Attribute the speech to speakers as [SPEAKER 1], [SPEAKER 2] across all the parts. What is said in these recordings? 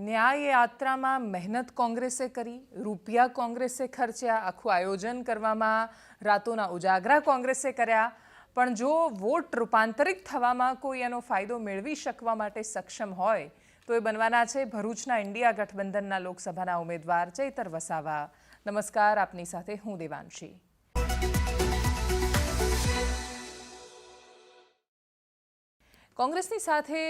[SPEAKER 1] ન્યાય યાત્રામાં મહેનત કોંગ્રેસે કરી, રૂપિયા કોંગ્રેસે ખર્ચ્યા, આખું આયોજન કરવામાં રાતોના ઉજાગરા કોંગ્રેસે કર્યા. પણ જો વોટ રૂપાંતરિત થવામાં કોઈ એનો ફાયદો મેળવી શકવા માટે સક્ષમ હોય, તો એ બનવાના છે ભરૂચના ઇન્ડિયા ગઠબંધનના લોકસભાના ઉમેદવાર ચૈતર વસાવા. નમસ્કાર, આપની સાથે હું દેવાંશી. કોંગ્રેસની સાથે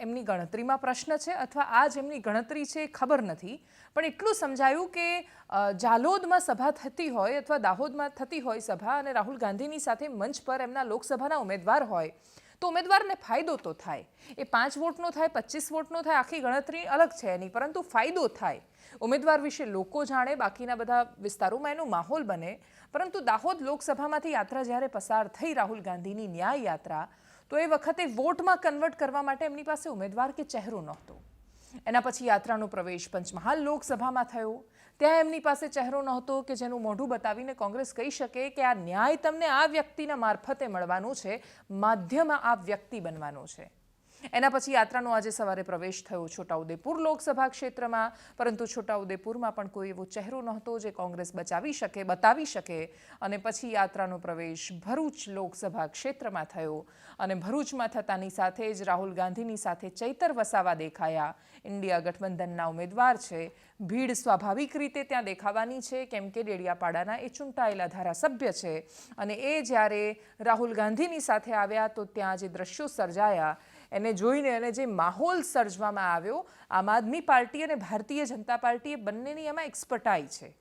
[SPEAKER 1] એમની ગણતરીમાં પ્રશ્ન છે અથવા આ જેમની ગણતરી છે એ ખબર નથી. પણ એટલું સમજાયું કે જાલોદમાં સભા થતી હોય અથવા દાહોદમાં થતી હોય સભા અને રાહુલ ગાંધીની સાથે મંચ પર એમના લોકસભાના ઉમેદવાર હોય, તો ઉમેદવારને ફાયદો તો થાય. એ પાંચ વોટનો થાય, પચીસ વોટનો થાય, આખી ગણતરી અલગ છે એની, પરંતુ ફાયદો થાય. ઉમેદવાર વિશે લોકો જાણે, બાકીના બધા વિસ્તારોમાં એનો માહોલ બને. પરંતુ દાહોદ લોકસભામાંથી યાત્રા જ્યારે પસાર થઈ રાહુલ ગાંધીની ન્યાય યાત્રા તો એ વખતે વોટમાં કન્વર્ટ કરવા માટે એમની પાસે ઉમેદવાર કે ચહેરો નહોતો. એના પછી યાત્રાનો પ્રવેશ પંચમહાલ લોકસભામાં થયો. ત્યાં એમની પાસે ચહેરો નહોતો કે જેનું મોઢું બતાવીને કોંગ્રેસ કહી શકે કે આ ન્યાય તમને આ વ્યક્તિના મારફતે મળવાનું છે, માધ્યમાં આ વ્યક્તિ બનવાનો છે. એના પછી યાત્રાનો આજે સવારે પ્રવેશ થયો છોટાઉદેપુર લોકસભા ક્ષેત્રમાં, પરંતુ છોટાઉદેપુરમાં પણ કોઈ એવો ચહેરો નહોતો જે કોંગ્રેસ બચાવી શકે, બતાવી શકે. અને પછી યાત્રાનો પ્રવેશ ભરૂચ લોકસભા ક્ષેત્રમાં થયો. અને ભરૂચમાં થતાની સાથે જ રાહુલ ગાંધીની સાથે ચૈતર વસાવા દેખાયા. ઇન્ડિયા ગઠબંધનના ઉમેદવાર છે. ભીડ સ્વાભાવિક રીતે ત્યાં દેખાવાની છે, કેમ કે ડેડિયાપાડાના એ ચૂંટાયેલા ધારાસભ્ય છે. અને એ જ્યારે રાહુલ ગાંધીની સાથે આવ્યા તો ત્યાં જે દ્રશ્યો સર્જાયા એને જોઈને અને જે માહોલ સર્જવામાં આવ્યો, આમ આદમી પાર્ટી અને ભારતીય જનતા પાર્ટી એ બંનેની એમાં એક્સપર્ટાઈ છે.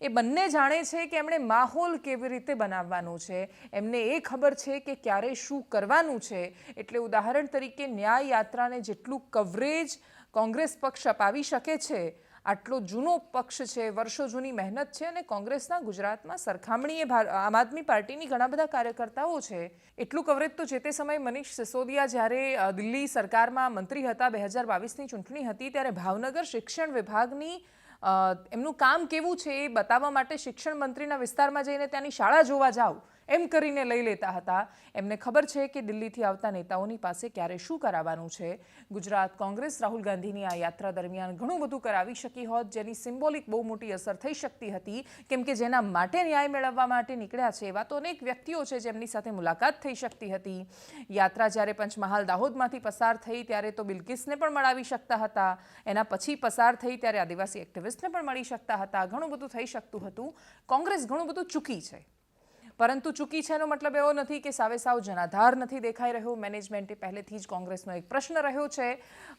[SPEAKER 1] એ બંને જાણે છે કે એમણે માહોલ કેવી રીતે બનાવવાનું છે. એમને એ ખબર છે કે ક્યારે શું કરવાનું છે. એટલે ઉદાહરણ તરીકે ન્યાય યાત્રાને જેટલું કવરેજ કોંગ્રેસ પક્ષ અપાવી શકે છે આટલો જૂનો પક્ષ છે, વર્ષો જૂની મહેનત છે અને કોંગ્રેસના ગુજરાતમાં સરખામણીએ આમ આદમી પાર્ટીની ઘણા બધા કાર્યકર્તાઓ છે. એટલું કવરેજ તો જે તે સમયે મનીષ સિસોદિયા જ્યારે દિલ્હી સરકારમાં મંત્રી હતા બે હજાર બાવીસની ચૂંટણી હતી ત્યારે ભાવનગર શિક્ષણ વિભાગની એમનું કામ કેવું છે એ બતાવવા માટે શિક્ષણ મંત્રીના વિસ્તારમાં જઈને ત્યાંની શાળા જોવા જાઓ. એમ કરીને લઈ લેતા હતા. એમને ખબર છે કે દિલ્હીથી આવતા નેતાઓની પાસે ક્યારે શું કરાવવાનું છે. ગુજરાત કોંગ્રેસ રાહુલ ગાંધીની આ યાત્રા દરમિયાન ઘણું બધું કરાવી શકી હોત, જેની સિમ્બોલિક બહુ મોટી અસર થઈ શકતી હતી, કેમ કે જેના માટે ન્યાય મેળવવા માટે નીકળ્યા છે, એવા તો અનેક વ્યક્તિઓ છે જેમની સાથે મુલાકાત થઈ શકતી હતી. યાત્રા જ્યારે પંચમહાલ દાહોદમાંથી પસાર થઈ, ત્યારે તો બિલકિસને પણ મળાવી શકતા હતા. એના પછી પસાર થઈ, ત્યારે આદિવાસી એક્ટિવિસ્ટને પણ મળી શકતા હતા. ઘણું બધું થઈ શકતું હતું. કોંગ્રેસ ઘણું બધું ચૂકી છે. પરંતુ ચૂકી છે એનો મતલબ એવો નથી કે સાવે સાવ જનાધાર નથી દેખાઈ રહ્યો. મેનેજમેન્ટે પહેલેથી જ કોંગ્રેસનો એક પ્રશ્ન રહ્યો છે.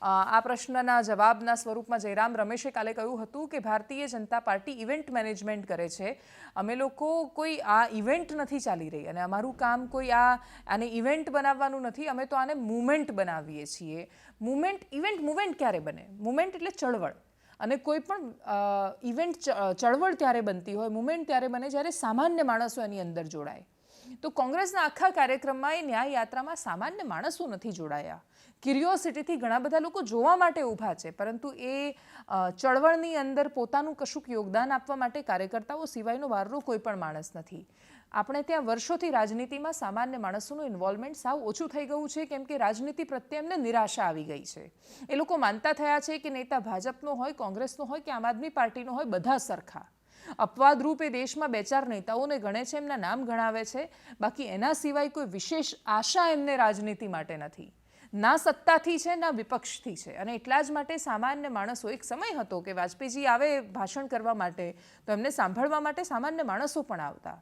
[SPEAKER 1] આ પ્રશ્નના જવાબના સ્વરૂપમાં જયરામ રમેશે કાલે કહ્યું હતું કે Bharatiya Janata party event management કરે છે. અમે લોકો કોઈ આ ઇવેન્ટ નથી ચાલી રહી અને અમારું કામ કોઈ આ, આને ઇવેન્ટ બનાવવાનું નથી. અમે તો આને મુમેન્ટ બનાવીએ છીએ. મુમેન્ટ ઇવેન્ટ મુવેન્ટ ક્યારે બને? મુમેન્ટ એટલે ચળવળ. અને કોઈ પણ ઇવેન્ટ ચળવળ ત્યારે બનતી હોય મુમેન્ટ ત્યારે બને જ્યારે સામાન્ય માણસો એની અંદર જોડાય. તો કોંગ્રેસના આખા કાર્યક્રમમાં એ ન્યાય યાત્રામાં સામાન્ય માણસો નથી જોડાયા. ક્યુરિયોસિટીથી ઘણા બધા લોકો જોવા માટે ઊભા છે, પરંતુ એ ચળવળની અંદર પોતાનું કશુંક યોગદાન આપવા માટે કાર્યકર્તાઓ સિવાયનો વારનો કોઈ પણ માણસ નથી. આપણે ત્યાં વર્ષોથી રાજનીતિમાં સામાન્ય માણસોનું ઇન્વોલ્વમેન્ટ સાવ ઓછું થઈ ગયું છે, કેમ કે રાજનીતિ પ્રત્યે એમને નિરાશા આવી ગઈ છે. એ લોકો માનતા થયા છે કે નેતા ભાજપનો હોય, કોંગ્રેસનો હોય, કે આમ આદમી પાર્ટીનો હોય, બધા સરખા. અપવાદ રૂપે દેશમાં બે ચાર નેતાઓને ગણે છે, એમના નામ ગણાવે છે, બાકી એના સિવાય કોઈ વિશેષ આશા એમને રાજનીતિ માટે નથી. ના સત્તાથી છે, ના વિપક્ષથી છે, અને એટલા જ માટે સામાન્ય માણસો, એક સમય હતો કે વાજપેયીજી આવે ભાષણ કરવા માટે, તો એમને સાંભળવા માટે સામાન્ય માણસો પણ આવતા.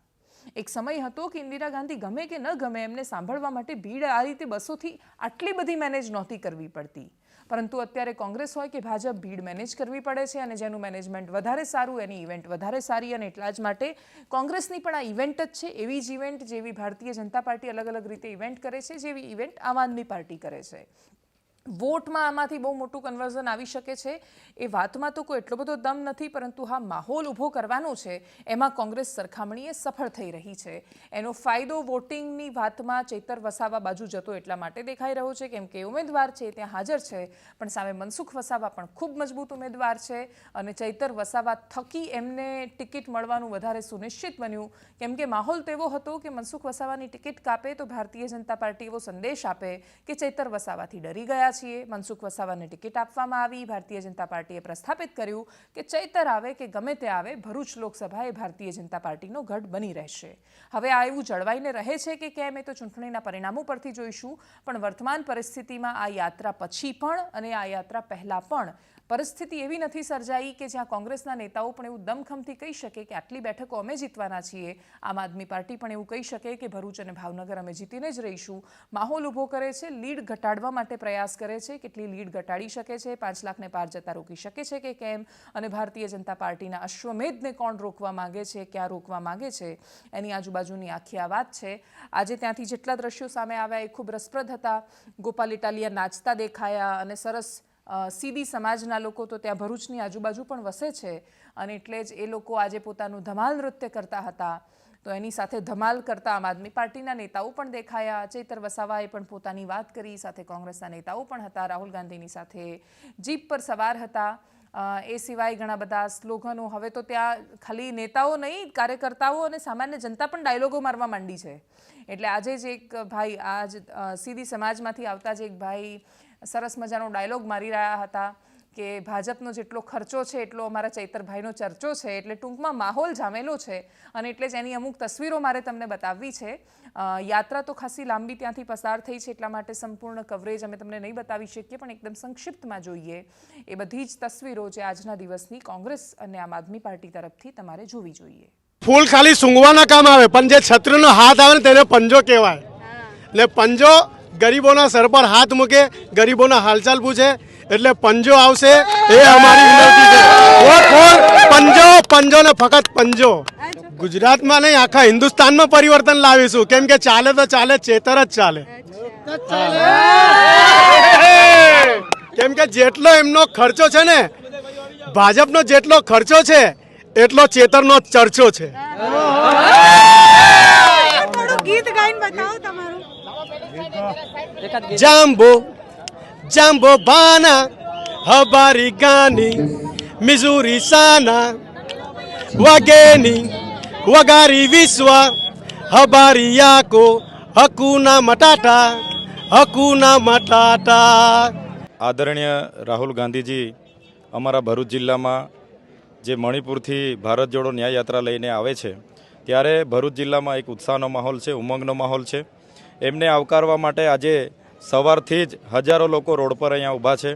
[SPEAKER 1] એક સમય હતો કે ઇન્દિરા ગાંધી ગમે કે ન ગમે એમને સાંભળવા માટે ભીડ આ રીતે બસોથી આટલી બધી મેનેજ નહોતી કરવી પડતી. પરંતુ અત્યારે કોંગ્રેસ હોય કે ભાજપ, ભીડ મેનેજ કરવી પડે છે અને જેનું મેનેજમેન્ટ વધારે સારું, એની ઇવેન્ટ વધારે સારી અને એટલા જ માટે કોંગ્રેસની પણ આ ઇવેન્ટ જ છે. એવી જ ઇવેન્ટ જેવી ભારતીય જનતા પાર્ટી અલગ અલગ રીતે ઇવેન્ટ કરે છે, જેવી ઇવેન્ટ આમ આદમી પાર્ટી કરે છે. વોટમાં આમાંથી બહુ મોટું કન્વર્ઝન આવી શકે છે. એ વાતમાં તો કોઈ એટલો બધો દમ નથી, પરંતુ હા, માહોલ ઊભો કરવાનો છે. એમાં કોંગ્રેસ સરખામણીએ સફળ થઈ રહી છે. એનો ફાયદો વોટિંગની વાતમાં ચૈતર વસાવા બાજુ જતો એટલા માટે દેખાઈ રહ્યો છે, કેમ કે ઉમેદવાર છે ત્યાં હાજર છે. પણ સામે મનસુખ વસાવા પણ ખૂબ મજબૂત ઉમેદવાર છે અને ચૈતર વસાવા થકી એમને ટિકિટ મળવાનું વધારે સુનિશ્ચિત બન્યું. કેમ કે માહોલ તેવો હતો કે મનસુખ વસાવાની ટિકિટ કાપે તો ભારતીય જનતા પાર્ટી એવો સંદેશ આપે કે ચૈતર વસાવાથી ડરી ગયા રહ્યા છીએ. મનસુખ વસાવાને ટિકિટ આપવામાં આવી. ભારતીય જનતા પાર્ટીએ પ્રસ્થાપિત કર્યું કે ચૈતર આવે કે ગમે તે આવે, ભરૂચ લોકસભા એ ભારતીય જનતા પાર્ટીનો ગઢ બની રહેશે. હવે આ એવું જળવાઈને રહે છે કે કેમ એ તો ચૂંટણીના પરિણામો પરથી જોઈશું. પણ વર્તમાન પરિસ્થિતિમાં આ યાત્રા પછી પણ અને આ યાત્રા પહેલાં પણ પરિસ્થિતિ એવી નથી સર્જાઈ કે જ્યાં કોંગ્રેસના નેતાઓ પણ એવું દમખમથી કહી શકે કે આટલી બેઠકો અમે જીતવાના છીએ. આમ આદમી પાર્ટી પણ એવું કહી શકે કે ભરૂચ અને ભાવનગર અમે જીતીને જ રહીશું. માહોલ ઊભો કરે છે, લીડ ઘટાડવા માટે પ્રયાસ કરે છે, કેટલી લીડ ઘટાડી શકે છે, પાંચ લાખને પાર જતા રોકી શકે છે કે કેમ? અને ભારતીય જનતા પાર્ટીના અશ્વમેધને કોણ રોકવા માંગે છે, ક્યાં રોકવા માંગે છે? એની આજુબાજુની આખી આ વાત છે. આજે ત્યાંથી જેટલા દ્રશ્યો સામે આવ્યા એ ખૂબ રસપ્રદ હતા. ગોપાલ ઇટાલિયા નાચતા દેખાયા અને સરસ સીધી સમાજના લોકો તો ત્યાં ભરૂચની આજુબાજુ પણ વસે છે અને એટલે જ એ લોકો આજે પોતાનું ધમાલ નૃત્ય કરતા હતા. તો એની સાથે ધમાલ કરતા આમ આદમી પાર્ટીના નેતાઓ પણ દેખાયા, ચેતર વસાવાએ પણ પોતાની વાત કરી, સાથે કોંગ્રેસના નેતાઓ પણ હતા, રાહુલ ગાંધીની સાથે જીપ પર સવાર હતા. એ સિવાય ઘણા બધા સ્લોગનો, હવે તો ત્યાં ખાલી નેતાઓ નહીં, કાર્યકર્તાઓ અને સામાન્ય જનતા પણ ડાયલોગો મારવા માંડી છે. એટલે આજે જ એક ભાઈ, આજ સીધી સમાજમાંથી આવતા જ એક ભાઈ સરસ મજાનો ડાયલોગ મારી રહ્યા હતા કે ભાજપનો જેટલો ખર્ચો છે એટલો અમારા ચૈતરભાઈનો ચર્ચો છે એટલે ટૂંકમાં માહોલ જામેલો છે. અને એટલે જ એની અમુક તસવીરો મારે તમને બતાવવી છે. યાત્રા તો ખાસી લાંબી ત્યાંથી પસાર થઈ છે એટલા માટે સંપૂર્ણ કવરેજ અમે તમને નહીં બતાવી શકીએ પણ એકદમ સંક્ષિપ્તમાં જોઈએ. એ બધી જ તસવીરો જે આજના દિવસની કોંગ્રેસ અને આમ આદમી પાર્ટી તરફથી તમારે જોવી જોઈએ.
[SPEAKER 2] ફૂલ ખાલી સૂંઘવાના કામ આવે પણ જે છત્રનો હાથ આવે ને તેને પંજો કહેવાય. ને પંજો ગરીબોના સર પર હાથ મૂકે, ગરીબોના હાલચાલ પૂછે, એટલે પંજો આવશે એ અમારી વિનંતી છે. પંજો પંજો ને ફક્ત પંજો. ગુજરાતમાં નહીં, આખા હિન્દુસ્તાનમાં પરિવર્તન લાવીશું. કેમ કે ચાલે તો ચાલે, ચેતર જ ચાલે. કેમ કે જેટલો એમનો ખર્ચો છે ને, ભાજપનો જેટલો ખર્ચો છે, એટલો ચેતરનો ચર્ચો છે.
[SPEAKER 3] ગીત ગાઈને બતાવો તમારું.
[SPEAKER 2] જાંબો જાંબો bana, habari gani? Mizuri sana, wageni વગારી Habari yako? Hakuna મટાટા હકુના મટાટા
[SPEAKER 4] આદરણીય રાહુલ ગાંધીજી અમારા ભરૂચ જિલ્લામાં જે મણિપુરથી ભારત જોડો ન્યાય યાત્રા લઈને આવે છે ત્યારે ભરૂચ જિલ્લામાં એક ઉત્સાહનો માહોલ છે ઉમંગનો માહોલ છે એમને આવકારવા માટે આજે સવારથી જ હજારો લોકો રોડ પર અહીંયા ઊભા છે.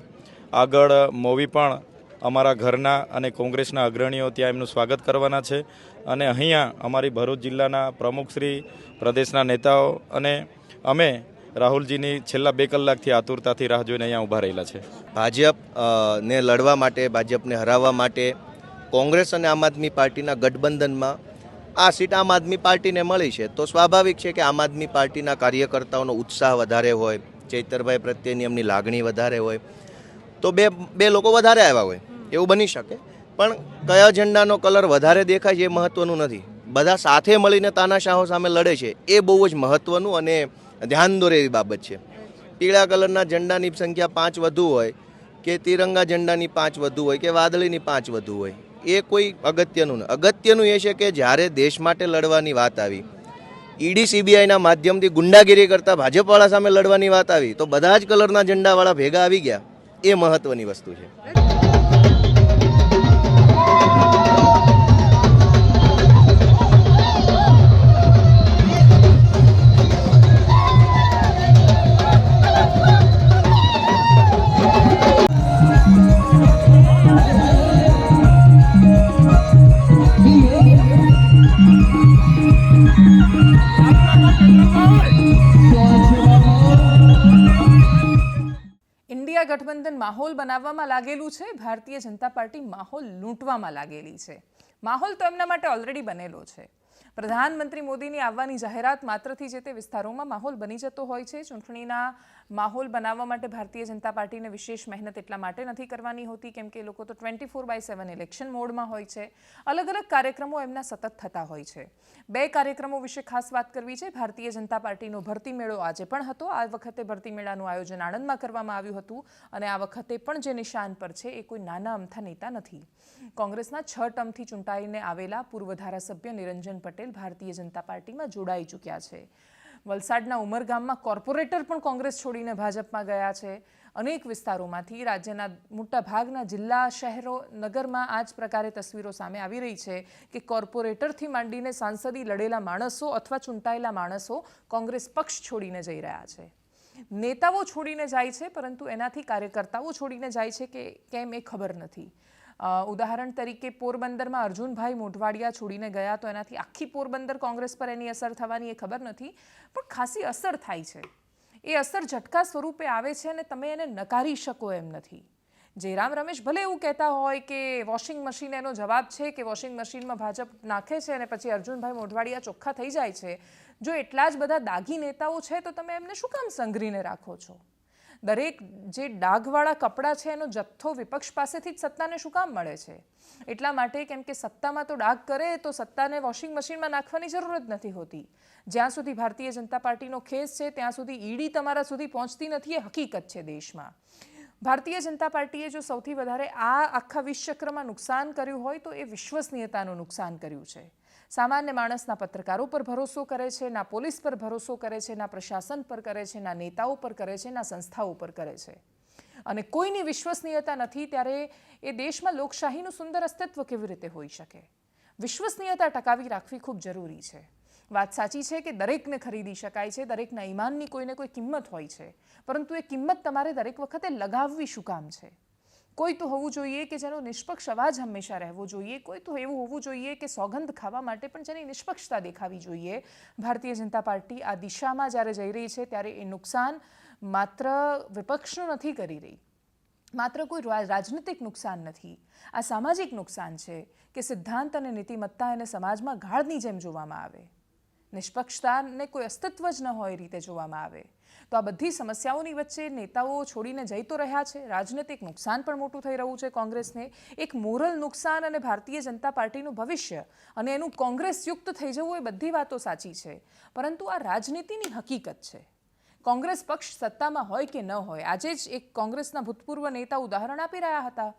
[SPEAKER 4] આગળ મોવી પણ અમારા ઘરના અને કોંગ્રેસના અગ્રણીઓ ત્યાં એમનું સ્વાગત કરવાના છે. અને અહીંયા અમારી ભરૂચ જિલ્લાના પ્રમુખશ્રી પ્રદેશના નેતાઓ અને અમે રાહુલજીની છેલ્લા બે કલાકથી આતુરતાથી રાહ જોઈને અહીંયા ઊભા રહેલા છે.
[SPEAKER 5] ભાજપ ને લડવા માટે, ભાજપને હરાવવા માટે કોંગ્રેસ અને આમ આદમી પાર્ટીના ગઠબંધનમાં આ સીટ આમ આદમી પાર્ટીને મળી છે, તો સ્વાભાવિક છે કે આમ આદમી પાર્ટીના કાર્યકર્તાઓનો ઉત્સાહ વધારે હોય, ચૈતરભાઈ પ્રત્યેની એમની લાગણી વધારે હોય, તો બે બે લોકો વધારે આવ્યા હોય, એવું બની શકે. પણ કયા ઝંડાનો કલર વધારે દેખાય છે એ મહત્વનું નથી. બધા સાથે મળીને તાનાશાહો સામે લડે છે, એ બહુ જ મહત્વનું અને ધ્યાન દોરે બાબત છે. પીળા કલરના ઝંડાની સંખ્યા પાંચ વધુ હોય, કે તિરંગા ઝંડાની પાંચ વધુ હોય, કે વાદળીની પાંચ વધુ હોય એ કોઈ અગત્યનું નથી અગત્યનું એ છે કે જ્યારે દેશ માટે લડવાની વાત આવી, ઈડી સીબીઆઈના માધ્યમથી ગુંડાગીરી કરતા ભાજપવાળા સામે લડવાની વાત આવી, તો બધા જ કલરના ઝંડાવાળા ભેગા આવી ગયા. એ મહત્વની વસ્તુ છે.
[SPEAKER 1] ગઠબંધન માહોલ બનાવવામાં લાગેલું છે. ભારતીય જનતા પાર્ટી માહોલ લૂંટવામાં લાગેલી છે. માહોલ તો એમના માટે ઓલરેડી બનેલો છે. પ્રધાનમંત્રી મોદીની આવવાની જાહેરાત માત્રથી જે તે વિસ્તારોમાં માહોલ બની જતો હોય છે. ચૂંટણીના માહોલ બનાવવા માટે ભારતીય જનતા પાર્ટીને વિશેષ મહેનત એટલા માટે નથી કરવાની હોતી, કેમ કે એ લોકો તો twenty four by seven election મોડમાં હોય છે. અલગ અલગ કાર્યક્રમો એમના સતત થતા હોય છે. બે કાર્યક્રમો વિશે ખાસ વાત કરવી છે. ભારતીય જનતા પાર્ટીનો ભરતી મેળો આજે પણ હતો. આ વખતે ભરતી મેળાનું આયોજન આણંદમાં કરવામાં આવ્યું હતું અને આ વખતે પણ જે નિશાન પર છે એ કોઈ નાના અમથા નેતા નથી. કોંગ્રેસના છ ટર્મથી ચૂંટાઈને આવેલા પૂર્વ ધારાસભ્ય નિરંજન પટેલ ભારતીય જનતા પાર્ટીમાં જોડાઈ ચૂક્યા છે. વલસાડના ઉમરગામમાં કોર્પોરેટર પણ કોંગ્રેસ છોડીને ભાજપમાં ગયા છે. અનેક વિસ્તારોમાંથી રાજ્યના મોટા ભાગના જિલ્લા શહેરો, નગરમાં આ જ પ્રકારે તસવીરો સામે આવી રહી છે કે કોર્પોરેટરથી માંડીને સાંસદી લડેલા માણસો અથવા ચૂંટાયેલા માણસો કોંગ્રેસ પક્ષ છોડીને જઈ રહ્યા છે. નેતાઓ છોડીને જાય છે, પરંતુ એનાથી કાર્યકર્તાઓ છોડીને જાય છે કે કેમ એ ખબર નથી. ઉદાહરણ તરીકે પોરબંદરમાં અર્જુનભાઈ મોઢવાડિયા છોડીને ગયા તો એનાથી આખી પોરબંદર કોંગ્રેસ પર એની અસર થવાની એ ખબર નથી, પણ ખાસી અસર થાય છે. એ અસર ઝટકા સ્વરૂપે આવે છે અને તમે એને નકારી શકો એમ નથી. જયરામ રમેશ ભલે એવું કહેતા હોય કે વોશિંગ મશીન એનો જવાબ છે કે વોશિંગ મશીનમાં ભાજપ નાખે છે અને પછી અર્જુનભાઈ મોઢવાડિયા ચોખ્ખા થઈ જાય છે, જો એટલા જ બધા દાગી નેતાઓ છે તો તમે એમને શું કામ સંઘરીને રાખો છો? દરેક જે ડાઘવાળા કપડાં છે, એનો જથ્થો વિપક્ષ પાસેથી જ સત્તાને શું કામ મળે છે? એટલા માટે કેમ કે સત્તામાં તો ડાઘ કરે, તો સત્તાને વોશિંગ મશીનમાં નાખવાની જરૂર જ નથી હોતી. જ્યાં સુધી ભારતીય જનતા પાર્ટીનો ખેસ છે, ત્યાં સુધી ઈડી તમારા સુધી પહોંચતી નથી, એ હકીકત છે દેશમાં. ભારતીય જનતા પાર્ટીએ જો સૌથી વધારે આ આખા વિશ્વચક્રમાં નુકસાન કર્યું હોય, તો એ વિશ્વસનીયતાનું નુકસાન કર્યું છે. સામાન્ય માણસના પત્રકારો પર ભરોસો કરે છે, ના પોલીસ પર ભરોસો કરે છે, ના પ્રશાસન પર કરે છે, ના નેતાઓ પર કરે છે, ના સંસ્થાઓ પર કરે છે. અને કોઈની વિશ્વસનીયતા નથી ત્યારે એ દેશમાં લોકશાહીનું સુંદર અસ્તિત્વ કેવી રીતે હોઈ શકે? વિશ્વસનીયતા ટકાવી રાખવી ખૂબ જરૂરી છે. વાત સાચી છે કે દરેકને ખરીદી શકાય છે, દરેકના ઈમાનની કોઈને કોઈ કિંમત હોય છે. પરંતુ એ કિંમત તમારે દરેક વખતે લગાવવી શું કામ છે? કોઈ તો હોવું જોઈએ કે જેનો નિષ્પક્ષ અવાજ હંમેશા રહેવો જોઈએ, કોઈ તો એવું હોવું જોઈએ કે સોગંદ ખાવા માટે પણ જેની નિષ્પક્ષતા દેખાવી જોઈએ. ભારતીય જનતા પાર્ટી આ દિશામાં જ્યારે જઈ રહી છે ત્યારે એ નુકસાન માત્ર વિપક્ષનું નથી કરી રહી, માત્ર કોઈ રાજનીતિક નુકસાન નથી. આ સામાજિક નુકસાન છે કે સિદ્ધાંત અને નીતિમત્તા એને સમાજમાં ગાળની જેમ જોવામાં આવે. નિષ્પક્ષતાને કોઈ અસ્તિત્વ જ ન હોય રીતે જોવામાં આવે. તો આ બધી સમસ્યાઓની વચ્ચે નેતાઓ છોડીને જઈ તો રહ્યા છે. રાજનૈતિક નુકસાન પણ મોટું થઈ રહ્યું છે કોંગ્રેસને. એક મોરલ નુકસાન અને ભારતીય જનતા પાર્ટીનું ભવિષ્ય અને એનું કોંગ્રેસ યુક્ત થઈ જવું એ બધી વાતો સાચી છે. પરંતુ આ રાજનીતિની હકીકત છે. કોંગ્રેસ પક્ષ સત્તામાં હોય કે ન હોય, આજે જ એક કોંગ્રેસના ભૂતપૂર્વ નેતા ઉદાહરણ આપી રહ્યા હતા.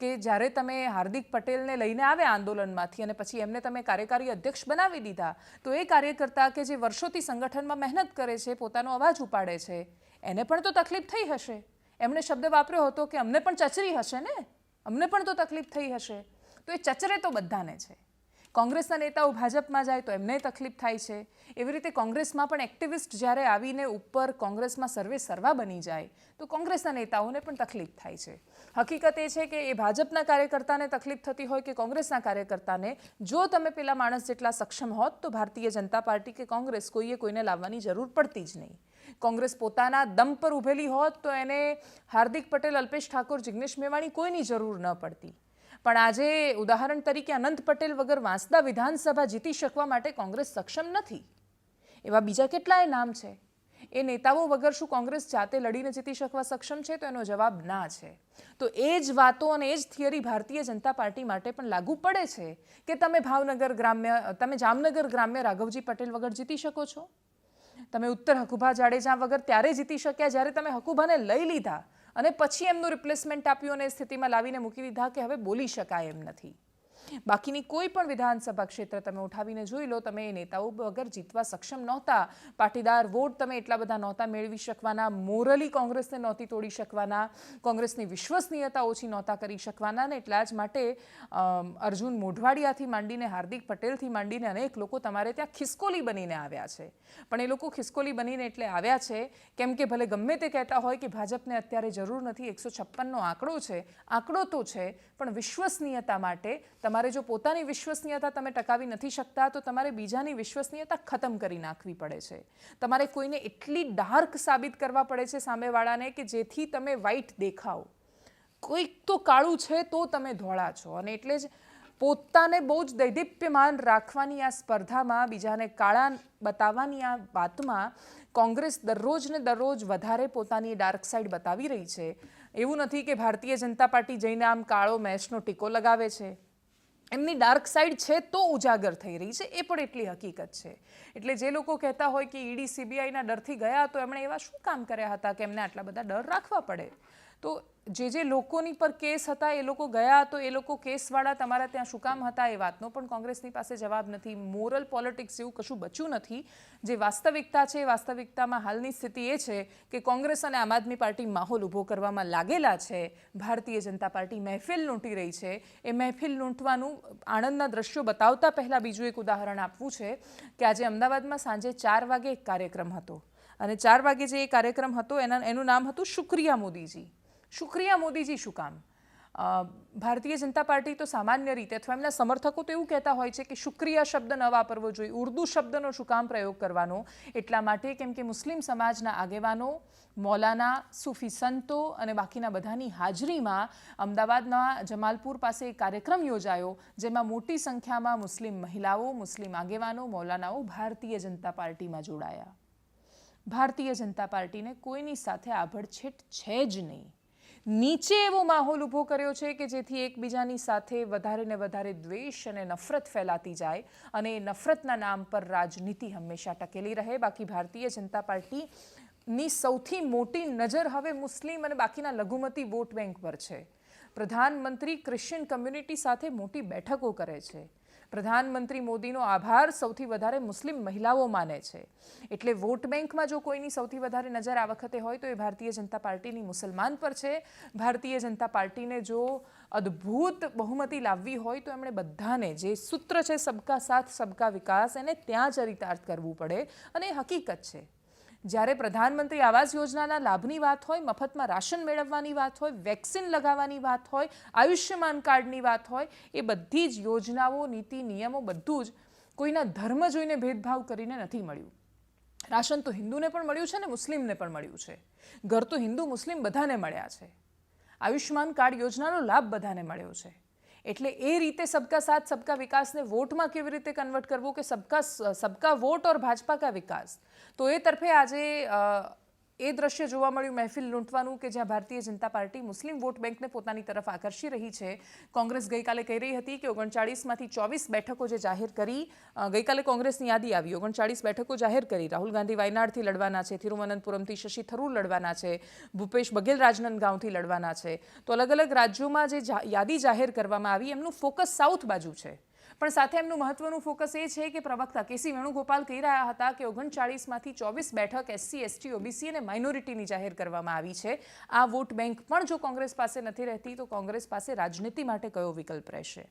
[SPEAKER 1] કે જ્યારે તમે હાર્દિક પટેલને લઈને આવ્યા આંદોલનમાંથી અને પછી એમને તમે કાર્યકારી અધ્યક્ષ બનાવી દીધા, તો એ કાર્યકર્તા કે જે વર્ષોથી સંગઠનમાં મહેનત કરે છે, પોતાનો અવાજ ઉપાડે છે, એને પણ તો તકલીફ થઈ હશે. એમણે શબ્દ વાપર્યો હતો કે અમને પણ ચચરી હશે ને? અમને પણ તો તકલીફ થઈ હશે. તો એ ચચરે તો બધાને છે. કોંગ્રેસના નેતાઓ ભાજપમાં જાય તો એમને તકલીફ થાય છે. એવી રીતે કોંગ્રેસમાં પણ એક્ટિવિસ્ટ જ્યારે આવીને ઉપર કોંગ્રેસમાં સર્વે સર્વા બની જાય, તો કોંગ્રેસના નેતાઓને પણ તકલીફ થાય છે. હકીકત એ છે કે એ ભાજપના કાર્યકર્તાને તકલીફ થતી હોય કે કોંગ્રેસના કાર્યકર્તાને, જો તમે પેલા માણસ જેટલા સક્ષમ હોત, તો ભારતીય જનતા પાર્ટી કે કોંગ્રેસ કોઈએ કોઈને લાવવાની જરૂર પડતી જ નહીં. કોંગ્રેસ પોતાના દમ પર ઊભેલી હોત, તો એને હાર્દિક પટેલ, અલ્પેશ ઠાકોર, જિગ્નેશ મેવાણી કોઈની જરૂર ન પડતી. પણ આજે ઉદાહરણ તરીકે અનંત પટેલ વગર વાંસદા વિધાનસભા જીતી શકવા માટે કોંગ્રેસ સક્ષમ નથી. એવા બીજા કેટલાય નામ છે. એ નેતાઓ વગર શું કોંગ્રેસ જાતે લડીને જીતી શકવા સક્ષમ છે તો એનો જવાબ ના છે. તો એ જ વાતો અને એ જ થિયરી ભારતીય જનતા પાર્ટી માટે પણ લાગુ પડે છે કે તમે ભાવનગર ગ્રામ્ય, તમે જામનગર ગ્રામ્ય રાઘવજી પટેલ વગર જીતી શકો છો? તમે ઉત્તર હકુભા જાડેજા વગર ત્યારે જીતી શક્યા જ્યારે તમે હકુભાને લઈ લીધા અને પછી એમનું રિપ્લેસમેન્ટ આપ્યું અને સ્થિતિમાં લાવીને મૂકી દીધા કે હવે બોલી શકાય એમ નથી. બાકીની કોઈ પણ વિધાનસભા ક્ષેત્ર તમે ઉઠાવીને જોઈ લો, તમે નેતાઓ વગર જીતવા સક્ષમ નહોતા. પાટીદાર વોટ તમે એટલા બધા નહોતા મેળવી શકવાના, મોરલી કોંગ્રેસને નહોતી તોડી શકવાના, કોંગ્રેસની વિશ્વસનીયતા ઓછી નહોતા કરી શકવાના ને એટલા જ માટે અર્જુન મોઢવાડિયાથી માંડીને હાર્દિક પટેલથી માંડીને અનેક લોકો તમારે ત્યાં ખિસકોલી બનીને આવ્યા છે. પણ એ લોકો ખિસકોલી બનીને એટલે આવ્યા છે, કેમ કે ભલે ગમે તે કહેતા હોય કે ભાજપને અત્યારે જરૂર નથી, એકસો છપ્પનનો આંકડો છે, આંકડો તો છે, પણ વિશ્વસનીયતા માટે તમારે જો પોતાની વિશ્વસનીયતા તમે ટકાવી નથી શકતા, તો તમારે બીજાની વિશ્વસનીયતા ખતમ કરી નાખવી પડે છે. તમારે કોઈને એટલી ડાર્ક સાબિત કરવા પડે છે સામેવાળાને કે જેથી તમે વ્હાઇટ દેખાઓ કોઈક તો કાળું છે તો તમે ધોળા છો અને એટલે જ પોતાને બહુ જ દૈદીપ્યમાન રાખવાની આ સ્પર્ધામાં, બીજાને કાળા બતાવવાની આ વાતમાં કોંગ્રેસ દરરોજ ને દરરોજ વધારે પોતાની ડાર્ક સાઈડ બતાવી રહી છે. એવું નથી કે ભારતીય જનતા પાર્ટી જઈને આમ કાળો મેચનો ટીકો લગાવે છે. એમની ડાર્ક સાઈડ છે તો ઉજાગર થઈ રહી છે, એ પણ એટલી હકીકત છે. એટલે જે લોકો કહેતા હોય કે ઈડી સીબીઆઈના ડરથી ગયા તો એમણે એવા શું કામ કર્યા હતા કે એમને આટલા બધા ડર રાખવા પડે? તો જે જે લોકોની પર કેસ હતા, એ લોકો ગયા તો એ લોકો કેસવાળા તમારા ત્યાં શું કામ હતા એ વાતનો પણ કોંગ્રેસની પાસે જવાબ નથી. મોરલ પોલિટિક્સ જેવું કશું બચ્યું નથી. જે વાસ્તવિકતા છે વાસ્તવિકતામાં હાલની સ્થિતિ એ છે કે કોંગ્રેસ અને આમ આદમી પાર્ટી માહોલ ઊભો કરવામાં લાગેલા છે. ભારતીય જનતા પાર્ટી મહેફિલ લૂંટી રહી છે. એ મહેફિલ લૂંટવાનું આણંદના દ્રશ્યો બતાવતા પહેલાં બીજું એક ઉદાહરણ આપવું છે કે આજે અમદાવાદમાં સાંજે ચાર વાગે એક કાર્યક્રમ હતો. અને ચાર વાગે જે એ કાર્યક્રમ હતો, એના, એનું નામ હતું શુક્રિયા મોદીજી. શુક્રિયા મોદીજી શું કામ ભારતીય જનતા પાર્ટી તો સામાન્ય રીતે અથવા એમના સમર્થકો તો એવું કહેતા હોય છે કે શુક્રિયા શબ્દ ન વાપરવો જોઈએ, ઉર્દુ શબ્દનો શું કામ પ્રયોગ કરવાનો, એટલા માટે કેમ કે મુસ્લિમ સમાજના આગેવાનો, મૌલાના, સૂફી સંતો અને બાકીના બધાની હાજરીમાં અમદાવાદના જમાલપુર પાસે એક કાર્યક્રમ યોજાયો, જેમાં મોટી સંખ્યામાં મુસ્લિમ મહિલાઓ, મુસ્લિમ આગેવાનો, મૌલાનાઓ ભારતીય જનતા પાર્ટીમાં જોડાયા. ભારતીય જનતા પાર્ટીને કોઈની સાથે આભડછેટ છે જ નહીં. નીચે એવો માહોલ ઊભો કર્યો છે કે જેથી એકબીજાની સાથે વધારે ને વધારે દ્વેષ અને નફરત ફેલાતી જાય અને એ નફરતના નામ પર રાજનીતિ હંમેશા ટકેલી રહે. બાકી ભારતીય જનતા પાર્ટીની સૌથી મોટી નજર હવે મુસ્લિમ અને બાકીના લઘુમતી વોટ બેંક પર છે. પ્રધાનમંત્રી ક્રિશ્ચિયન કમ્યુનિટી સાથે મોટી બેઠકો કરે છે. પ્રધાનમંત્રી મોદીનો આભાર સૌથી વધારે મુસ્લિમ મહિલાઓ માને છે. એટલે વોટ બેંકમાં જો કોઈની સૌથી વધારે નજર આ વખતે હોય તો એ ભારતીય જનતા પાર્ટીની મુસલમાન પર છે. ભારતીય જનતા પાર્ટીને જો અદ્ભુત બહુમતી લાવવી હોય તો એમણે બધાને જે સૂત્ર છે, સબકા સાથ, સબકા વિકાસ એને ત્યાં ચરિતાર્થ કરવું પડે. અને હકીકત છે. જ્યારે પ્રધાનમંત્રી આવાસ યોજનાના લાભની વાત હોય, મફતમાં રાશન મેળવવાની વાત હોય, વેક્સિન લગાવવાની વાત હોય, આયુષ્યમાન કાર્ડની વાત હોય, એ બધી જ યોજનાઓ, નીતિ, નિયમો બધું જ કોઈના ધર્મ જોઈને ભેદભાવ કરીને નથી મળ્યું. રાશન તો હિન્દુને પણ મળ્યું છે ને મુસ્લિમને પણ મળ્યું છે. ઘર તો હિન્દુ મુસ્લિમ બધાને મળ્યા છે. આયુષ્યમાન કાર્ડ યોજનાનો લાભ બધાને મળ્યો છે. એટલે એ રીતે સબકા સાથ, સબકા વિકાસને વોટમાં કેવી રીતે કન્વર્ટ કરવું કે સબકા સબકા વોટ ઓર ભાજપા કા વિકાસ? તો એ તરફે આજે એ દ્રશ્ય જોવા મળ્યું મહેફિલ લૂંટવાનું કે જ્યાં ભારતીય જનતા પાર્ટી મુસ્લિમ વોટ બેંકને પોતાની તરફ આકર્ષી રહી છે. કોંગ્રેસ ગઈકાલે કહી રહી હતી કે ઓગણચાળીસમાંથી ચોવીસ બેઠકો જે જાહેર કરી ગઈકાલે કોંગ્રેસની યાદી આવી. ઓગણચાળીસ બેઠકો જાહેર કરી. રાહુલ ગાંધી વાયનાડથી લડવાના છે, તિરુવનંતપુરમથી શશી થરૂર લડવાના છે, ભૂપેશ બઘેલ રાજનંદગાંવથી લડવાના છે. તો અલગ અલગ રાજ્યોમાં જે, યાદી જાહેર કરવામાં આવી, એમનું ફોકસ સાઉથ બાજુ છે. પણ સાથે એમનું મહત્વનું ફોકસ એ છે કે પ્રવક્તા કેસી વેણુગોપાલ કહી રહ્યા હતા કે ઓગણચાળીસમાંથી ચોવીસ બેઠક એસસી, એસટી, ઓબીસી અને માઇનોરિટીની જાહેર કરવામાં આવી છે. આ વોટ બેંક પણ જો કોંગ્રેસ પાસે નથી રહેતી, તો કોંગ્રેસ પાસે રાજનીતિ માટે કયો વિકલ્પ રહેશે?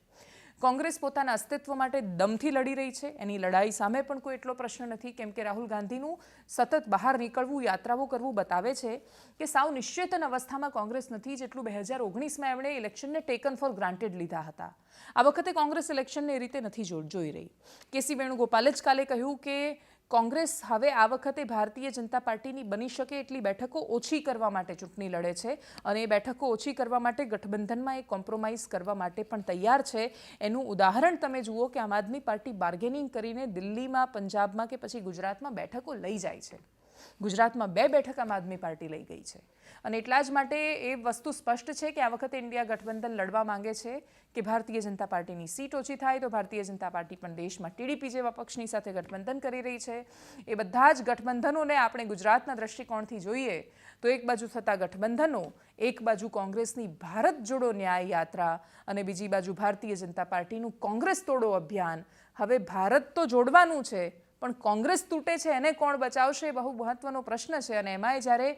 [SPEAKER 1] કોંગ્રેસ પોતાના અસ્તિત્વ માટે દમથી લડી રહી છે. એની લડાઈ સામે પણ કોઈ એટલો પ્રશ્ન નથી. કેમ કે રાહુલ ગાંધીનું સતત બહાર નીકળવું, યાત્રાઓ કરવું બતાવે છે કે સાવ નિશ્ચેતન અવસ્થામાં કોંગ્રેસ નથી જેટલું બે હજાર ઓગણીસમાં એમણે ઇલેક્શનને ટેકન ફોર ગ્રાન્ટેડ લીધા હતા. આ વખતે કોંગ્રેસ ઇલેક્શનને એ રીતે નથી જોઈ રહી. કેસી વેણુગોપાલે જ કાલે કહ્યું કે કોંગ્રેસ હવે આ વખતે ભારતીય જનતા પાર્ટીની બની શકે એટલી બેઠકો ઓછી કરવા માટે ચૂંટણી લડે છે અને એ બેઠકો ઓછી કરવા માટે ગઠબંધનમાં એ કોમ્પ્રોમાઇઝ કરવા માટે પણ તૈયાર છે. એનું ઉદાહરણ તમે જુઓ કે આમ આદમી પાર્ટી બાર્ગેનિંગ કરીને દિલ્હીમાં, પંજાબમાં કે પછી ગુજરાતમાં બેઠકો લઈ જાય છે. ગુજરાતમાં બે બેઠક આમ આદમી પાર્ટી લઈ ગઈ છે. અને એટલા જ માટે એ વસ્તુ સ્પષ્ટ છે કે આ વખતે ઇન્ડિયા ગઠબંધન લડવા માંગે છે કે ભારતીય જનતા પાર્ટીની સીટ ઓછી થાય તો ભારતીય જનતા પાર્ટી પણ દેશમાં ટીડીપી જેવા પક્ષની સાથે ગઠબંધન કરી રહી છે. એ બધા જ ગઠબંધનોને આપણે ગુજરાતના દ્રષ્ટિકોણથી જોઈએ તો એક બાજુ થતા ગઠબંધનો, એક બાજુ કોંગ્રેસની ભારત જોડો ન્યાય યાત્રા અને બીજી બાજુ ભારતીય જનતા પાર્ટીનું કોંગ્રેસ તોડો અભિયાન. હવે ભારત તો જોડવાનું છે પણ કોંગ્રેસ તૂટે છે, એને કોણ બચાવશે એ બહુ મહત્વનો પ્રશ્ન છે અને એમાંય જ્યારે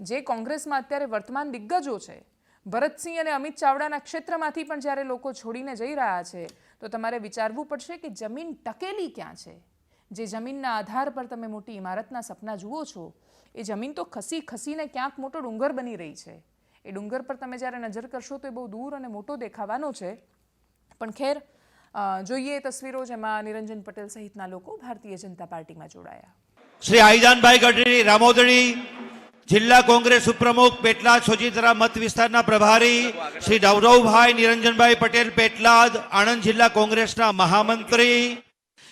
[SPEAKER 1] જે કોંગ્રેસમાં અત્યારે વર્તમાન દિગ્ગજો છે, ભરતસિંહ અને અમિત ચાવડાના ક્ષેત્રમાંથી પણ જ્યારે લોકો છોડીને જઈ રહ્યા છે, તો તમારે વિચારવું પડશે કે જમીન ટકેલી ક્યાં છે? જે જમીનના આધાર પર તમે મોટી ઇમારતના સપના જુઓ છો, એ જમીન તો ખસી ખસીને ક્યાંક મોટો ડુંગર બની રહી છે. એ ડુંગર પર તમે જ્યારે નજર કરશો તો એ બહુ દૂર અને મોટો દેખાવાનો છે. પણ ખેર જોઈએ તસવીરો જેમાં નિરંજન પટેલ સહિતના લોકો ભારતીય જનતા પાર્ટીમાં જોડાયા.
[SPEAKER 6] શ્રી આઈદાનભાઈ ગઢડી રામોદડી, જિલ્લા કોંગ્રેસ ઉપપ્રમુખ પેટલાદ સોજીતરા મત વિસ્તારના પ્રભારી શ્રી ગૌરવભાઈ નિરંજનભાઈ પટેલ, પેટલાદ આણંદ જિલ્લા કોંગ્રેસના મહામંત્રી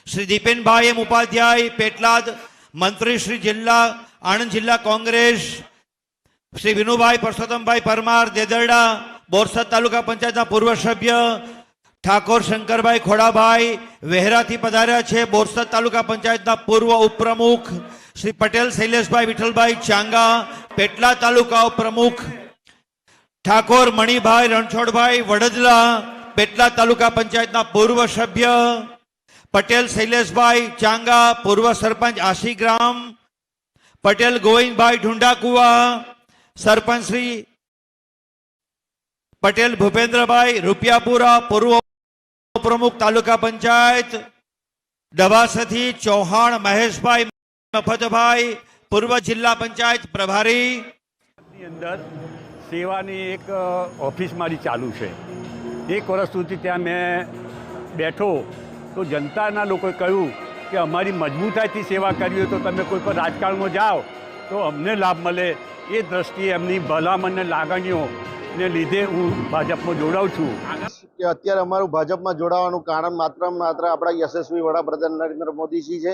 [SPEAKER 6] શ્રી દીપેનભાઈ એમ ઉપાધ્યાય, પેટલાદ મંત્રી શ્રી જિલ્લા આણંદ જિલ્લા કોંગ્રેસ શ્રી વિનુભાઈ પરસોત્તમભાઈ પરમાર, દેદરડા, બોરસદ તાલુકા પંચાયતના પૂર્વ સભ્ય ઠાકોર શંકરભાઈ ખોડાભાઈ વહેરાથી પધાર્યા છે, બોરસદ તાલુકા પંચાયતના પૂર્વ ઉપપ્રમુખ શ્રી પટેલ, શૈલેષભાઈ વિઠ્ઠલભાઈ ચાંગા, પેટલા તાલુકા ઉપપ્રમુખ ઠાકોર મણિભાઈ રણછોડભાઈ વડદલા, પેટલા તાલુકા પંચાયતના પૂર્વ સભ્ય પટેલ, શૈલેષભાઈ ચાંગા, પૂર્વ સરપંચ આશીગ્રામ પટેલ ગોવિંદભાઈ ઢુંડાકુવા, સરપંચ શ્રી પટેલ ભૂપેન્દ્રભાઈ રૂપિયાપુરા, પૂર્વ પ્રમુખ તાલુકા પંચાયત ડબાસથી ચૌહાણ મહેશભાઈ, મફતભાઈ, પૂર્વ જિલ્લા પંચાયત પ્રભારી.
[SPEAKER 7] અંદર સેવાની એક ઓફિસ મારી ચાલુ છે. એક વર્ષ સુધી ત્યાં મેં બેઠો. તો જનતાના લોકોએ કહ્યું કે અમારી મજબૂતાઈથી સેવા કરવી હોય તો તમે કોઈ પણ રાજકારણમાં જાઓ, તો અમને લાભ મળે. એ દ્રષ્ટિએ એમની ભલામણ ને લીધે હું ભાજપમાં જોડાઉં છું.
[SPEAKER 8] કે અત્યારે અમારું ભાજપમાં જોડાવાનું કારણ માત્ર માત્ર આપણા યશસ્વી વડાપ્રધાન નરેન્દ્ર મોદીજી છે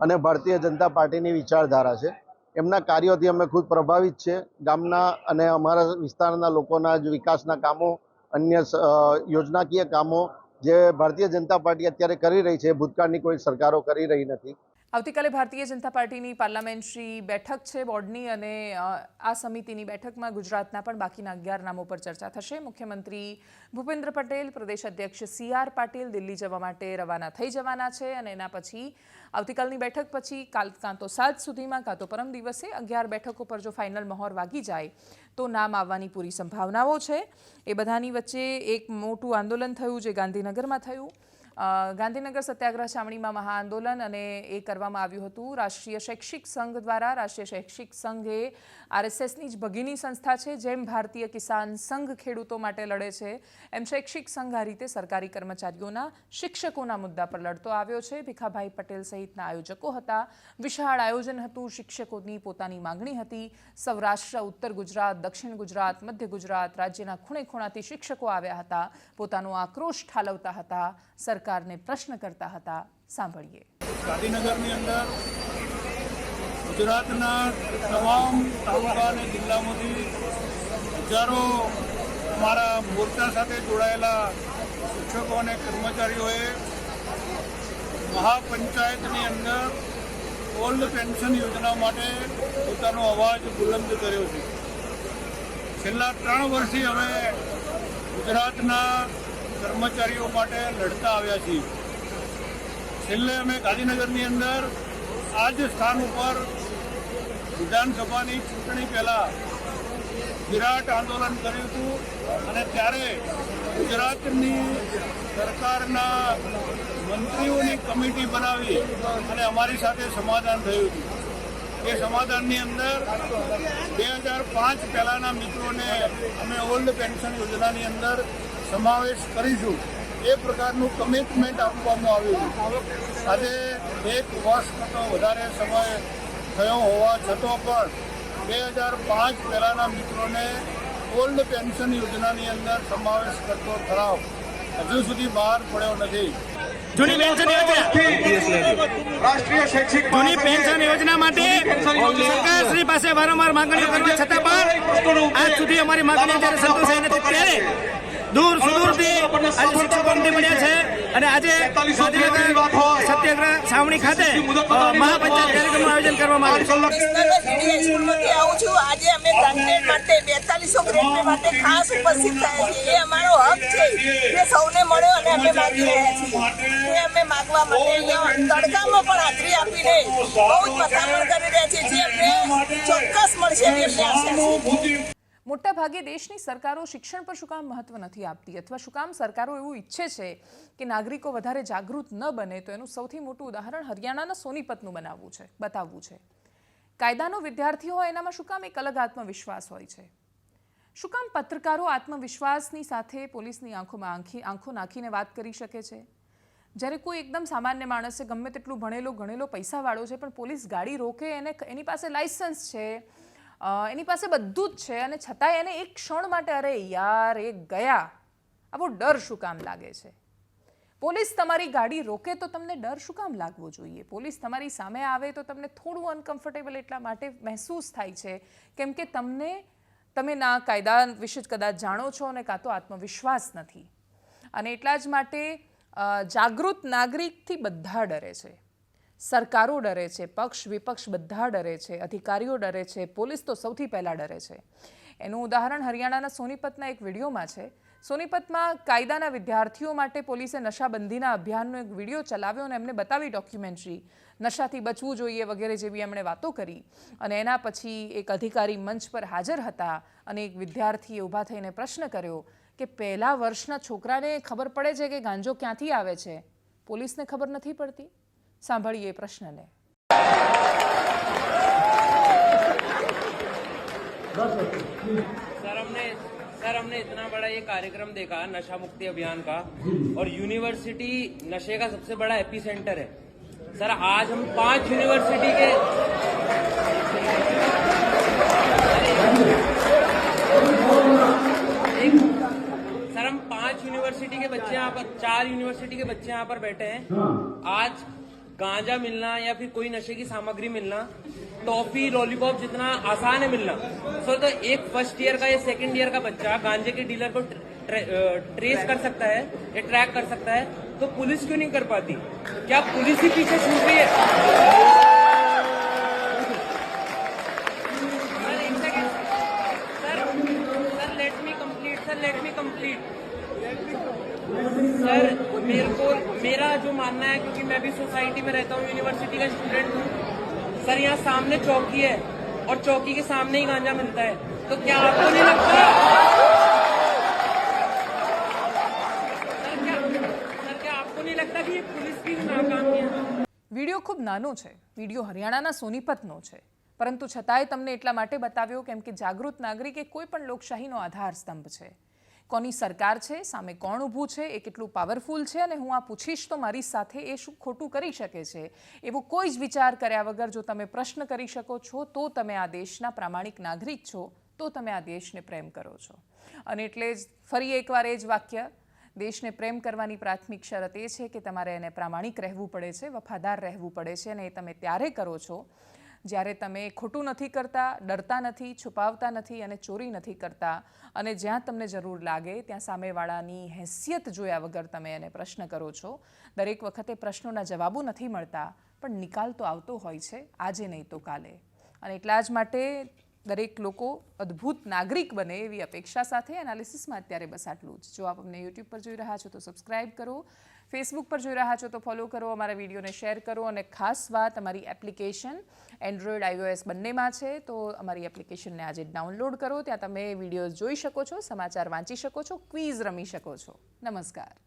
[SPEAKER 8] અને ભારતીય જનતા પાર્ટીની વિચારધારા છે. એમના કાર્યોથી અમે ખુદ પ્રભાવિત છે. ગામના અને અમારા વિસ્તારના લોકોના જ વિકાસના કામો, અન્ય યોજનાકીય કામો જે ભારતીય જનતા પાર્ટી અત્યારે કરી રહી છે ભૂતકાળની કોઈ સરકારો કરી રહી નથી.
[SPEAKER 1] આવતીકાલે ભારતીય જનતા પાર્ટીની પાર્લામેન્ટરી બેઠક છે, બોર્ડની અને આ સમિતિની બેઠકમાં ગુજરાતના પણ બાકીના અગિયાર નામો પર ચર્ચા થશે. મુખ્યમંત્રી ભૂપેન્દ્ર પટેલ, પ્રદેશ અધ્યક્ષ સી આર પાટીલ દિલ્હી જવા માટે રવાના થઈ જવાના છે અને એના પછી આવતીકાલની બેઠક પછી કાલ કાં તો સાત સુધીમાં કાં તો પરમ દિવસે અગિયાર બેઠકો પર જો ફાઇનલ મહોર વાગી જાય તો નામ આવવાની પૂરી સંભાવનાઓ છે. એ બધાની વચ્ચે એક મોટું આંદોલન થયું જે ગાંધીનગરમાં થયું. ગાંધીનગર સત્યાગ્રહ છાવણીમાં મહાઆંદોલન અને એ કરવામાં આવ્યું હતું. રાષ્ટ્રીય શૈક્ષિક સંઘ દ્વારા, રાષ્ટ્રીય શૈક્ષિક સંઘ એ આરએસએસની જ ભગીની સંસ્થા છે, જેમ ભારતીય કિસાન સંઘ ખેડૂતો માટે લડે છે, એમ શૈક્ષિક સંઘ આ રીતે સરકારી કર્મચારીઓના, શિક્ષકોના મુદ્દા પર લડતો આવ્યો છે. ભીખાભાઈ પટેલ સહિતના આયોજકો હતા. વિશાળ આયોજન હતું. શિક્ષકોની પોતાની માંગણી હતી. સૌરાષ્ટ્ર, ઉત્તર ગુજરાત, દક્ષિણ ગુજરાત, મધ્ય ગુજરાત રાજ્યના ખૂણે ખૂણાથી શિક્ષકો આવ્યા હતા. પોતાનો આક્રોશ ઠાલવતા હતા. સરકારને પ્રશ્ન કરતા હતા. સાંભળીએ.
[SPEAKER 9] ગાંધીનગરની અંદર ગુજરાતના તમામ તાલુકા અને જિલ્લામાંથી હજારો અમારા મોરચા સાથે જોડાયેલા શિક્ષકો અને કર્મચારીઓએ મહાપંચાયતની અંદર ઓલ્ડ પેન્શન યોજના માટે પોતાનો અવાજ બુલંદ કર્યો છે. છેલ્લા ત્રણ વર્ષથી હવે ગુજરાતના કર્મચારીઓ માટે લડતા આવ્યા છીએ. છેલ્લે અમે ગાંધીનગરની અંદર આ જ સ્થાન ઉપર વિધાનસભાની ચૂંટણી પહેલા વિરાટ આંદોલન કર્યું હતું અને ત્યારે ગુજરાતની સરકારના મંત્રીઓની કમિટી બનાવી અને અમારી સાથે સમાધાન થયું હતું. એ સમાધાનની અંદર બે હજાર પાંચ પહેલાંના મિત્રોને અમે ઓલ્ડ પેન્શન યોજનાની અંદર સમાવેશ કરીશું. એ પ્રકારનું કમિટમેન્ટ આપવામાં આવ્યું આજે એક વર્ષ કરતો વધારે સમય થયો હોવા છતાં પણ બે હજાર પાંચ પહેલાંના મિત્રોને ઓલ્ડ પેન્શન યોજનાની અંદર સમાવેશ કરતો ઠરાવ હજુ સુધી બહાર પડ્યો નથી.
[SPEAKER 10] જૂની પેન્શન યોજના. જૂની પેન્શન યોજના માટે સરકાર શ્રી પાસે વારંવાર માંગણીઓ કરવા છતાં પણ આજ સુધી અમારી માંગણીઓ જ્યારે સંતોષાઈ નથી ત્યારે દૂર સુદૂરથી આજે શિક્ષકો ઉમટી છે અને આજે સત્યાગ્રહ છાવણી ખાતે મહાપંચાયત કાર્યક્રમનું આયોજન કરવામાં આવ્યું છે.
[SPEAKER 3] આવું છું. આજે અમે ગ્રેડ માટે બેતાલીસો ગ્રેડ માટે ખાસ ઉપસ્થિત થયા છીએ. એ અમારો હક છે. એ સૌને મળ્યો અને અમે માગી રહ્યા છીએ. અમે માગવા માટે તડકામાં પણ હાજરી આપીને બહુ જ મથામણ કરી રહ્યા છીએ. જે અમને ચોક્કસ મળશે એવી અમને આશા છે
[SPEAKER 1] મોટા ભાગે દેશની સરકારો શિક્ષણ પર શું કામ મહત્વ નથી આપતી? અથવા શું કામ સરકારો એવું ઈચ્છે છે કે નાગરિકો વધારે જાગૃત ન બને? તો એનું સૌથી મોટું ઉદાહરણ હરિયાણાના સોનીપતનું બનાવવું છે, બતાવવું છે. કાયદાનો વિદ્યાર્થી હોય એનામાં શું કામ એક અલગ આત્મવિશ્વાસ હોય છે? શું કામ પત્રકારો આત્મવિશ્વાસની સાથે પોલીસની આંખોમાં આંખી, આંખો નાખીને વાત કરી શકે છે? જ્યારે કોઈ એકદમ સામાન્ય માણસ ગમે તેટલું ભણેલો, ગણેલો પૈસાવાળો છે, પણ પોલીસ ગાડી રોકે, એને એની પાસે લાઇસન્સ છે એની પાસે બધું જ છે અને છતાંય એને એક ક્ષણ માટે, અરે યાર, એ ગયા. આવો ડર શું કામ લાગે છે? પોલીસ તમારી ગાડી રોકે તો તમને ડર શું કામ લાગવો જોઈએ? પોલીસ તમારી સામે આવે તો તમને થોડું અનકમ્ફર્ટેબલ એટલા માટે મહેસૂસ થાય છે. કેમ કે તમને, તમે ના કાયદા વિશે જ કદાચ જાણો છો અને કાં તો આત્મવિશ્વાસ નથી. અને એટલા જ માટે જાગૃત નાગરિકથી બધા ડરે છે. સરકારો ડરે છે, પક્ષ વિપક્ષ બધા ડરે છે, અધિકારીઓ ડરે છે, પોલીસ તો સૌથી પહેલાં ડરે છે. એનું ઉદાહરણ હરિયાણાના સોનીપતના એક વિડીયોમાં છે. સોનીપતમાં કાયદાના વિદ્યાર્થીઓ માટે પોલીસે નશાબંધીના અભિયાનનો એક વીડિયો ચલાવ્યો અને એમને બતાવી ડોક્યુમેન્ટરી, નશાથી બચવું જોઈએ વગેરે જેવી એમણે વાતો કરી. અને એના પછી એક અધિકારી મંચ પર હાજર હતા અને એક વિદ્યાર્થીએ ઊભા થઈને પ્રશ્ન કર્યો કે પહેલા વર્ષના છોકરાને ખબર પડે છે કે ગાંજો ક્યાંથી આવે છે? પોલીસને ખબર નથી પડતી? સાંભળીએ એ પ્રશ્નને
[SPEAKER 11] सर हमने सर हमने इतना बड़ा ये कार्यक्रम देखा नशा मुक्ति अभियान का और यूनिवर्सिटी नशे का सबसे बड़ा एपी सेंटर है सर आज हम पांच यूनिवर्सिटी के एक- सर हम पांच यूनिवर्सिटी के बच्चे यहाँ पर चार यूनिवर्सिटी के बच्चे यहाँ पर बैठे हैं आज गांजा मिलना या फिर कोई नशे की सामग्री मिलना टॉफी लॉलीपॉप जितना आसान है मिलना। सर तो एक फ़र्स्ट ईयर का या सेकंड ईयर का बच्चा गांजे के डीलर को ट्रे, ट्रेस कर सकता है या ट्रैक कर सकता है तो पुलिस क्यों नहीं कर पाती? क्या पुलिस ही पीछे छूट रही है? sir let me complete sir let me complete sir मेरे को मेरा जो मानना है क्योंकि मैं भी सोसाइटी में रहता हूँ यूनिवर्सिटी का स्टूडेंट हूँ सर यहाँ सामने चौकी है और चौकी के सामने ही गांजा मिलता है तो क्या आपको नहीं लगता सर क्या सर क्या आपको नहीं लगता कि ये पुलिस की नाकामी है
[SPEAKER 1] વિડીયો ખૂબ નાનો છે વિડીયો હરિયાણાના સોનીપતનો છે પરંતુ છતાંય તમને એટલા માટે બતાવ્યો કેમ કે જાગૃત નાગરિક એ કોઈ પણ લોકશાહીનો આધાર સ્તંભ છે કોની સરકાર છે, સામે કોણ ઊભું છે, એ કેટલું પાવરફુલ છે અને હું આ પૂછીશ તો મારી સાથે એ શું ખોટું કરી શકે છે? એવો કોઈ જ વિચાર કર્યા વગર જો તમે પ્રશ્ન કરી શકો છો, તો તમે આ દેશના પ્રામાણિક નાગરિક છો, તો તમે આ દેશને પ્રેમ કરો છો. અને એટલે જ ફરી એકવાર એ જ વાક્ય, દેશને પ્રેમ કરવાની પ્રાથમિક શરત એ છે કે તમારે એને પ્રામાણિક રહેવું પડે છે, વફાદાર રહેવું પડે છે અને એ તમે ત્યારે કરો છો જ્યારે તમે ખોટું નથી કરતા, ડરતા નથી, છુપાવતા નથી અને ચોરી નથી કરતા અને જ્યાં તમને જરૂર લાગે, ત્યાં સામેવાળાની હેસિયત જોયા વગર તમે એને પ્રશ્ન કરો છો. દરેક વખતે પ્રશ્નોના જવાબો નથી મળતા, પણ નિકાલ તો આવતો હોય છે, આજે નહીં તો કાલે. અને એટલા જ માટે દરેક લોકો અદ્ભુત નાગરિક બને એવી અપેક્ષા સાથે એનાલિસિસમાં અત્યારે બસ આટલું જ. જો આપ અમને યુટ્યુબ પર જોઈ રહ્યા છો તો સબસ્ક્રાઇબ કરો. ફેસબુક પર જોઈ રહ્યા છો તો ફોલો કરો. અમારા વિડીયોને શેર કરો. અને ખાસ વાત અમારી એપ્લિકેશન એન્ડ્રોઈડ આઈઓએસ બંનેમાં છે. તો અમારી એપ્લિકેશનને આજે ડાઉનલોડ કરો. ત્યાં તમે વિડીયોઝ જોઈ શકો છો, સમાચાર વાંચી શકો છો, ક્વિઝ રમી શકો છો. નમસ્કાર.